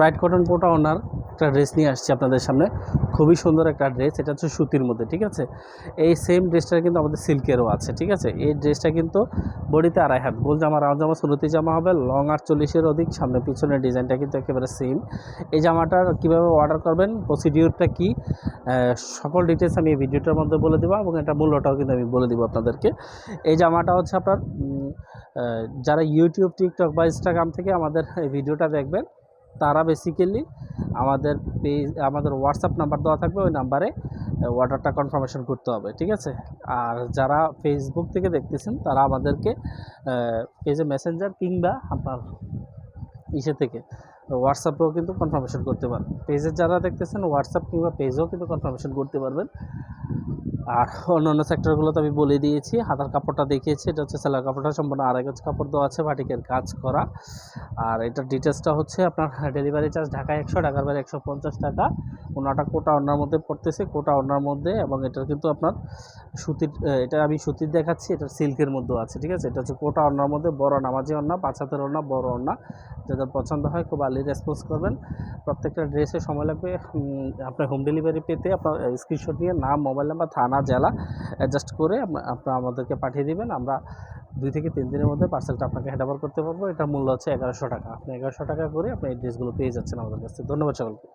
Pride cotton কোটা ওনার একটা dress নিয়ে আসছি আপনাদের সামনে। খুবই সুন্দর একটা ড্রেস এটা হচ্ছে সুতির মধ্যে, ঠিক আছে? এই সেম ড্রেসটা কিন্তু আমাদের সিল্কেরও আছে, ঠিক আছে? এই ড্রেসটা কিন্তু বডিতে আড়াই হাত, গোল জামা, রাউন্ড জামা, সুরতি জামা হবে লং আর চল্লিশের অধিক, সামনে পিছনের ডিজাইনটা কিন্তু একেবারে সেম এই জামাটার কীভাবে অর্ডার করবেন প্রসিডিওরটা কী সকল ডিটেলস আমি এই ভিডিওটার মধ্যে বলে দেবো এবং এটা মূল্যটাও কিন্তু আমি বলে দেবো আপনাদেরকে। এই জামাটা হচ্ছে আপনার যারা ইউটিউব টিকটক বা ইনস্টাগ্রাম থেকে আমাদের এই ভিডিওটা দেখবেন তারা বেসিক্যালি আমাদের পেজ আমাদের হোয়াটসঅ্যাপ নাম্বার দেওয়া থাকবে, ওই নাম্বারে অর্ডারটা কনফার্মেশন করতে হবে, ঠিক আছে? আর যারা ফেসবুক থেকে দেখতেছেন, তারা আমাদেরকে পেজে মেসেঞ্জার কিংবা আপনার ইসে থেকে হোয়াটসঅ্যাপেও কিন্তু কনফার্মেশন করতে পারবেন। পেজে যারা দেখতেছেন হোয়াটসঅ্যাপ কিংবা পেজেও কিন্তু কনফার্মেশন করতে পারবেন। আর অন্য অন্য সেক্টরগুলো তো আমি বলে দিয়েছি। হাতার কাপড়টা দেখিয়েছি, এটা হচ্ছে সেলার কাপড়টা। সম্পূর্ণ আড়াই গজ কাপড় দেওয়া আছে, বাটিকের কাজ করা। আর এটার ডিটেলসটা হচ্ছে আপনার ডেলিভারি চার্জ ঢাকায় একশো, ঢাকার বাইরে একশো পঞ্চাশ টাকা। ওনাটা কোটা ওনার মধ্যে পড়তেছে, কোটা ওনার মধ্যে এবং এটার কিন্তু আপনার সুতির এটা আমি সুতির দেখাচ্ছি এটা সিল্কের মধ্যেও আছে, ঠিক আছে? এটা হচ্ছে কোটা ওনার মধ্যে, বড় নামাজি ওনা পাঁচ হাতের ওনা বড় ওনা যাদের পছন্দ হয় খুব আর্লি রেসপন্স করবেন। প্রত্যেকটা ড্রেসে সময় লাগবে। আপনার হোম ডেলিভারি পেতে আপনার স্ক্রিনশট নিয়ে নাম মোবাইল নাম্বার থানা, জেলা অ্যাডজাস্ট করে আপনার আমাদেরকে পাঠিয়ে দেবেন। আমরা দুই থেকে তিন দিনের মধ্যে পার্সেলটা আপনাকে হ্যান্ড ওভার করতে পারব। এটার মূল্য হচ্ছে এগারোশো টাকা। আপনি এগারোশো টাকা করে আপনি এই ড্রেসগুলো পেয়ে যাচ্ছেন আমাদের কাছে ধন্যবাদ সকলকে।